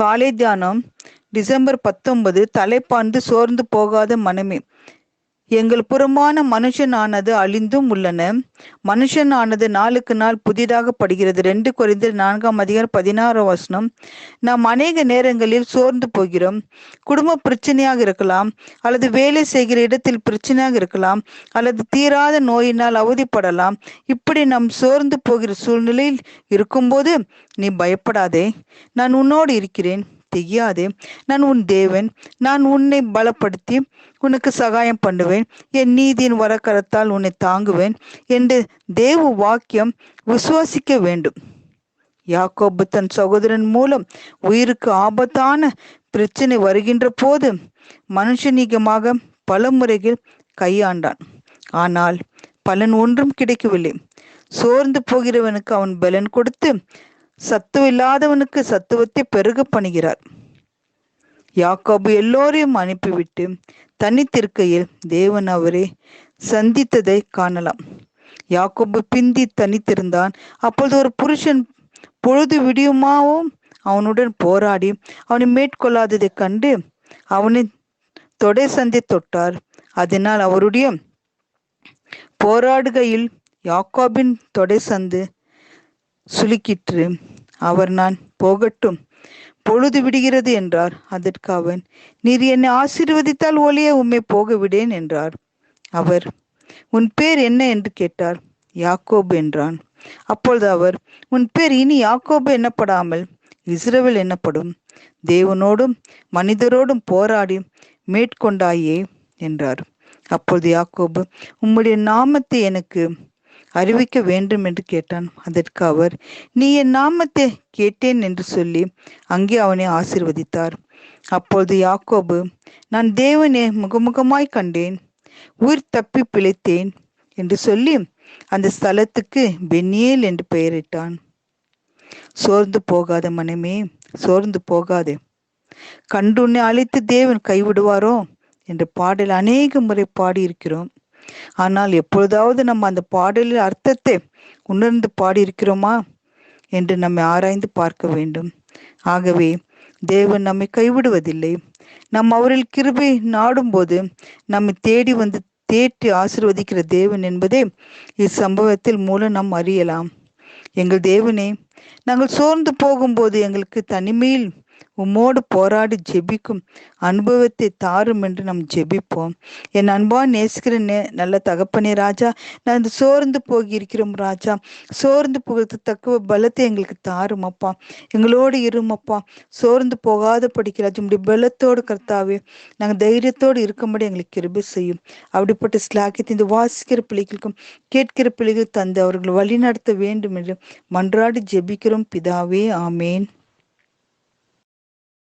காலை தியானம் டிசம்பர் பத்தொன்பது தலைப்பாந்து சோர்ந்து போகாத மனமே. எங்கள் புறமான மனுஷனானது அழிந்தும் உள்ளன. மனுஷனானது நாளுக்கு நாள் புதிதாக படுகிறது. ரெண்டு குறைந்து நான்காம் அதிகாரம் பதினாறு வசனம். நாம் அநேக நேரங்களில் சோர்ந்து போகிறோம். குடும்ப பிரச்சனையாக இருக்கலாம் அல்லது வேலை செய்கிற இடத்தில் பிரச்சனையாக இருக்கலாம் அல்லது தீராத நோயினால் அவதிப்படலாம். இப்படி நாம் சோர்ந்து போகிற சூழ்நிலையில் இருக்கும்போது நீ பயப்படாதே. நான் உன்னோடு இருக்கிறேன். திகையாதே நான் உன் தேவன். நான் உன்னை பலப்படுத்தி உனக்கு சகாயம் பண்ணுவேன். என் நீதியின் வரக்கரத்தால் உன்னை தாங்குவேன் என்று தேவ வாக்கியம் விசுவாசிக்க வேண்டும். யாக்கோபு தன் சகோதரன் மூலம் உயிருக்கு ஆபத்தான பிரச்சனை வருகின்ற போது மனுஷனீகமாக பல முறைகள் கையாண்டான். ஆனால் பலன் ஒன்றும் கிடைக்கவில்லை. சோர்ந்து போகிறவனுக்கு அவன் பலன் கொடுத்து சத்துவில்லாதவனுக்கு சத்துவத்தை பெருக பணிகிறார். யாக்கோபு எல்லோரையும் அனுப்பிவிட்டு தனித்திருக்கையில் தேவன் அவரை சந்தித்ததை காணலாம். யாக்கோபு பிந்தி தனித்திருந்தான் அப்பொழுது ஒரு புருஷன் பொழுது விடியுமாவும் அவனுடன் போராடி அவனை மேற்கொள்ளாததைக் கண்டு அவனை தொடை சந்தி தொட்டார். அதனால் அவருடைய போராடுகையில் யாக்கோபின் தொடை சந்து சுலுக்கிற்று. அவர் நான் போகட்டும். பொழுது விடுகிறது என்றார். அதற்கு அவன் நீர் என்னை ஆசீர்வதித்தால் ஒளிய உம்மை போக விடேன் என்றார். அவர் உன் பேர் என்ன? என்று கேட்டார். யாக்கோபு என்றான். அப்பொழுது அவர் உன் பேர் இனி யாக்கோபு என்னப்படாமல் இஸ்ரவேல் என்னப்படும்? தேவனோடும் மனிதரோடும் போராடி மேற்கொண்டாயே என்றார். அப்பொழுது யாக்கோபு உம்முடைய நாமத்தை எனக்கு அறிவிக்க வேண்டும் என்று கேட்டான். அதற்கு அவர் நீ என் நாமத்தை கேட்டேன் என்று சொல்லி அங்கே அவனை ஆசிர்வதித்தார். அப்பொழுது யாக்கோபு நான் தேவனே முகமுகமாய் கண்டேன் உயிர் தப்பி பிழைத்தேன் என்று சொல்லி அந்த ஸ்தலத்துக்கு பென்னியேல் என்று பெயரிட்டான். சோர்ந்து போகாத மனமே சோர்ந்து போகாதே. கண்டுன்னை அழைத்து தேவன் கைவிடுவாரோ? என்ற பாடல் அநேக முறை பாடியிருக்கிறோம். ஆனால் எப்பொழுதாவது நம்ம அந்த பாடலில் அர்த்தத்தை உணர்ந்து பாடியிருக்கிறோமா என்று நம்மை ஆராய்ந்து பார்க்க வேண்டும். ஆகவே தேவன் நம்மை கைவிடுவதில்லை. நம் அவரில் கிருபை நாடும்போது நம்மை தேடி வந்து தேற்றி ஆசிர்வதிக்கிற தேவன் என்பதே இச்சம்பவத்தில் மூலம் நாம் அறியலாம். எங்கள் தேவனே நாங்கள் சோர்ந்து போகும்போது எங்களுக்கு தனிமையில் உம்மோடு போராடி ஜெபிக்கும் அனுபவத்தை தாரும் என்று நாம் ஜெபிப்போம். என் அன்பா நேசிக்கிற நே நல்ல தகப்பனே ராஜா நான் இந்த சோர்ந்து போகி இருக்கிறோம் ராஜா. சோர்ந்து போகிறது தக்க பலத்தை எங்களுக்கு தாரும் அப்பா. எங்களோடு இருமப்பா. சோர்ந்து போகாத படிக்கிறாச்சு இப்படி பலத்தோடு கர்த்தாவே நாங்கள் தைரியத்தோடு இருக்கும்படி எங்களுக்கு கிருபை செய்யும். அப்படிப்பட்ட ஸ்லாக்கியத்தை இந்த வாசிக்கிற பிள்ளைகளுக்கும் கேட்கிற பிள்ளைகள் தந்து அவர்கள் வழி நடத்த வேண்டும் என்று மன்றாடி ஜெபிக்கிறோம். பிதாவே ஆமேன்.